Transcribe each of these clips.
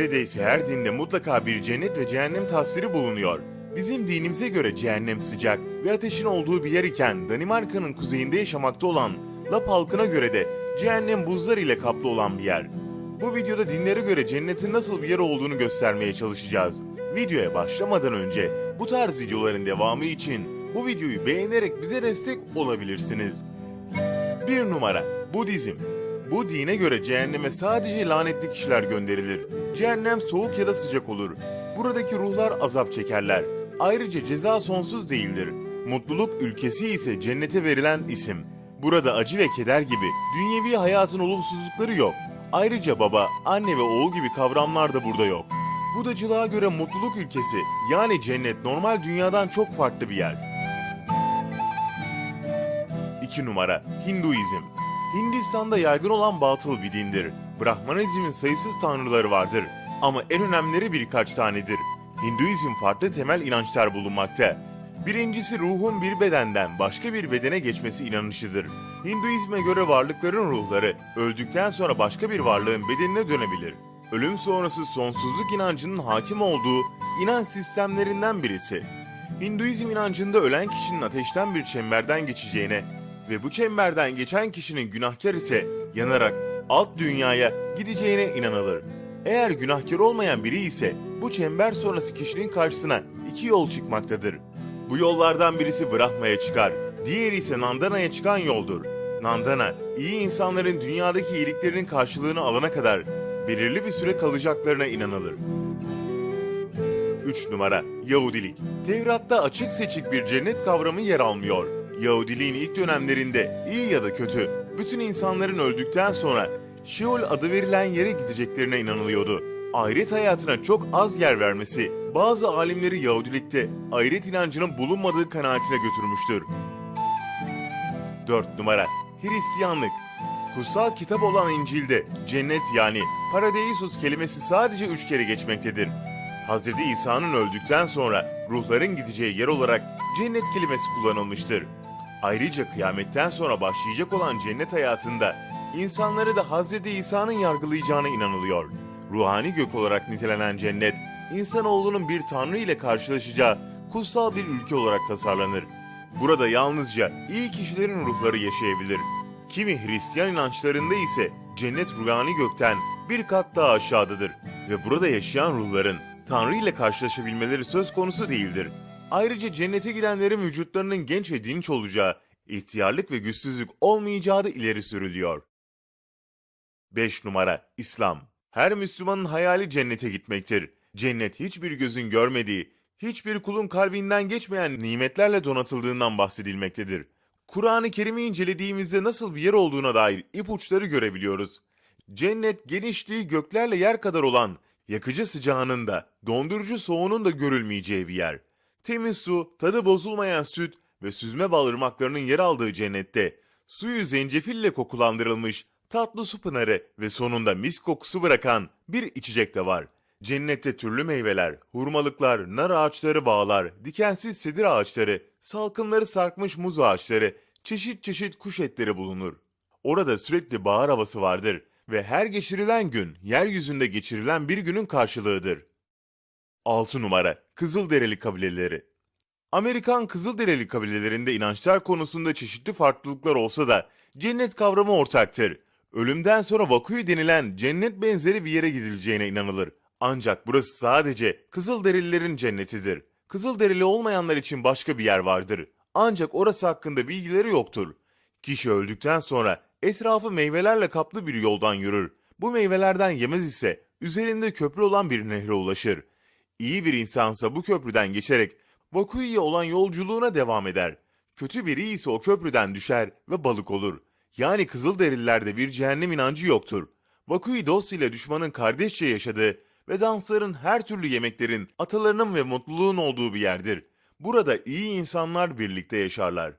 Neredeyse her dinde mutlaka bir cennet ve cehennem tasviri bulunuyor. Bizim dinimize göre cehennem sıcak ve ateşin olduğu bir yer iken Danimarka'nın kuzeyinde yaşamakta olan Lap halkına göre de cehennem buzlar ile kaplı olan bir yer. Bu videoda dinlere göre cennetin nasıl bir yer olduğunu göstermeye çalışacağız. Videoya başlamadan önce bu tarz videoların devamı için bu videoyu beğenerek bize destek olabilirsiniz. 1 numara Budizm. Bu dine göre cehenneme sadece lanetli kişiler gönderilir. Cehennem soğuk ya da sıcak olur. Buradaki ruhlar azap çekerler. Ayrıca ceza sonsuz değildir. Mutluluk ülkesi ise cennete verilen isim. Burada acı ve keder gibi dünyevi hayatın olumsuzlukları yok. Ayrıca baba, anne ve oğul gibi kavramlar da burada yok. Budacılığa göre mutluluk ülkesi yani cennet normal dünyadan çok farklı bir yer. 2 numara Hinduizm. Hindistan'da yaygın olan batıl bir dindir. Brahmanizmin sayısız tanrıları vardır ama en önemlileri birkaç tanedir. Hinduizm farklı temel inançlar bulunmakta. Birincisi ruhun bir bedenden başka bir bedene geçmesi inanışıdır. Hinduizme göre varlıkların ruhları öldükten sonra başka bir varlığın bedenine dönebilir. Ölüm sonrası sonsuzluk inancının hakim olduğu inanç sistemlerinden birisi. Hinduizm inancında ölen kişinin ateşten bir çemberden geçeceğine ve bu çemberden geçen kişinin günahkar ise yanarak alt dünyaya gideceğine inanılır. Eğer günahkar olmayan biri ise bu çember sonrası kişinin karşısına iki yol çıkmaktadır. Bu yollardan birisi Brahma'ya çıkar, diğeri ise Nandana'ya çıkan yoldur. Nandana, iyi insanların dünyadaki iyiliklerinin karşılığını alana kadar belirli bir süre kalacaklarına inanılır. 3 numara Yahudilik. Tevrat'ta açık seçik bir cennet kavramı yer almıyor. Yahudiliğin ilk dönemlerinde iyi ya da kötü bütün insanların öldükten sonra Şeol adı verilen yere gideceklerine inanılıyordu. Ahiret hayatına çok az yer vermesi bazı alimleri Yahudilikte ahiret inancının bulunmadığı kanaatine götürmüştür. 4 numara Hristiyanlık Kutsal kitap olan İncil'de cennet yani paradeisos kelimesi sadece üç kere geçmektedir. Hz. İsa'nın öldükten sonra ruhların gideceği yer olarak cennet kelimesi kullanılmıştır. Ayrıca kıyametten sonra başlayacak olan cennet hayatında insanları da Hz. İsa'nın yargılayacağına inanılıyor. Ruhani gök olarak nitelenen cennet, insanoğlunun bir tanrı ile karşılaşacağı kutsal bir ülke olarak tasarlanır. Burada yalnızca iyi kişilerin ruhları yaşayabilir. Kimi Hristiyan inançlarında ise cennet ruhani gökten bir kat daha aşağıdadır ve burada yaşayan ruhların Tanrı ile karşılaşabilmeleri söz konusu değildir. Ayrıca cennete gidenlerin vücutlarının genç ve dinç olacağı, ihtiyarlık ve güçsüzlük olmayacağı da ileri sürülüyor. 5 numara İslam. Her Müslümanın hayali cennete gitmektir. Cennet hiçbir gözün görmediği, hiçbir kulun kalbinden geçmeyen nimetlerle donatıldığından bahsedilmektedir. Kur'an-ı Kerim'i incelediğimizde nasıl bir yer olduğuna dair ipuçları görebiliyoruz. Cennet genişliği göklerle yer kadar olan, yakıcı sıcağının da, dondurucu soğuğunun da görülmeyeceği bir yer. Temiz su, tadı bozulmayan süt ve süzme bal ırmaklarının yer aldığı cennette, suyu zencefille kokulandırılmış tatlı su pınarı ve sonunda mis kokusu bırakan bir içecek de var. Cennette türlü meyveler, hurmalıklar, nar ağaçları bağlar, dikensiz sedir ağaçları, salkımları sarkmış muz ağaçları, çeşit çeşit kuş etleri bulunur. Orada sürekli bahar havası vardır ve her geçirilen gün yeryüzünde geçirilen bir günün karşılığıdır. 6 numara Kızılderili kabileleri Amerikan Kızılderili kabilelerinde inançlar konusunda çeşitli farklılıklar olsa da cennet kavramı ortaktır. Ölümden sonra vakuyu denilen cennet benzeri bir yere gidileceğine inanılır. Ancak burası sadece Kızılderililerin cennetidir. Kızılderili olmayanlar için başka bir yer vardır. Ancak orası hakkında bilgileri yoktur. Kişi öldükten sonra etrafı meyvelerle kaplı bir yoldan yürür. Bu meyvelerden yemez ise üzerinde köprü olan bir nehre ulaşır. İyi bir insansa bu köprüden geçerek Vakuyu'ya olan yolculuğuna devam eder. Kötü biri ise o köprüden düşer ve balık olur. Yani Kızılderililerde bir cehennem inancı yoktur. Vakuyu dost ile düşmanın kardeşçe yaşadığı ve dansların her türlü yemeklerin, atalarının ve mutluluğun olduğu bir yerdir. Burada iyi insanlar birlikte yaşarlar.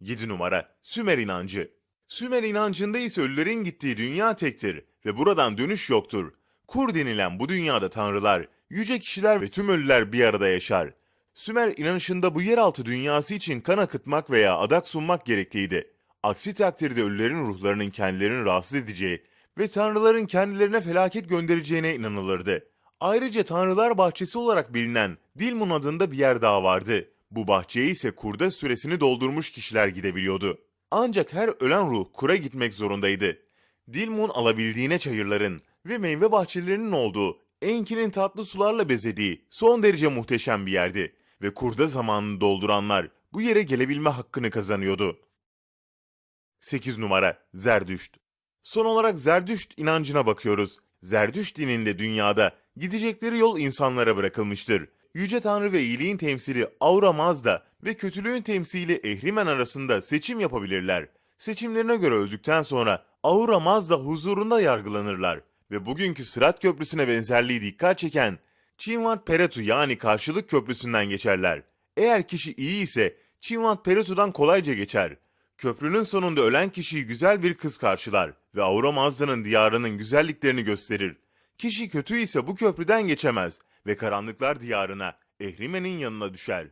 7 numara Sümer inancı. Sümer inancında ise ölülerin gittiği dünya tektir ve buradan dönüş yoktur. Kur denilen bu dünyada tanrılar, yüce kişiler ve tüm ölüler bir arada yaşar. Sümer inanışında bu yeraltı dünyası için kan akıtmak veya adak sunmak gerekliydi. Aksi takdirde ölülerin ruhlarının kendilerini rahatsız edeceği ve tanrıların kendilerine felaket göndereceğine inanılırdı. Ayrıca Tanrılar Bahçesi olarak bilinen Dilmun adında bir yer daha vardı. Bu bahçeye ise kurda süresini doldurmuş kişiler gidebiliyordu. Ancak her ölen ruh kura gitmek zorundaydı. Dilmun alabildiğine çayırların ve meyve bahçelerinin olduğu, Enki'nin tatlı sularla bezediği son derece muhteşem bir yerdi. Ve kurda zamanını dolduranlar bu yere gelebilme hakkını kazanıyordu. 8 numara Zerdüşt Son olarak Zerdüşt inancına bakıyoruz. Zerdüşt dininde dünyada gidecekleri yol insanlara bırakılmıştır. Yüce Tanrı ve iyiliğin temsili Aura Mazda ve kötülüğün temsili Ehrimen arasında seçim yapabilirler. Seçimlerine göre öldükten sonra Aura Mazda huzurunda yargılanırlar ve bugünkü Sırat Köprüsü'ne benzerliği dikkat çeken Çinvat Peretu yani karşılık köprüsünden geçerler. Eğer kişi iyi ise Çinvat Peretu'dan kolayca geçer. Köprünün sonunda ölen kişiyi güzel bir kız karşılar ve Aura Mazda'nın diyarının güzelliklerini gösterir. Kişi kötü ise bu köprüden geçemez ve karanlıklar diyarına Ehrimen'in yanına düşer.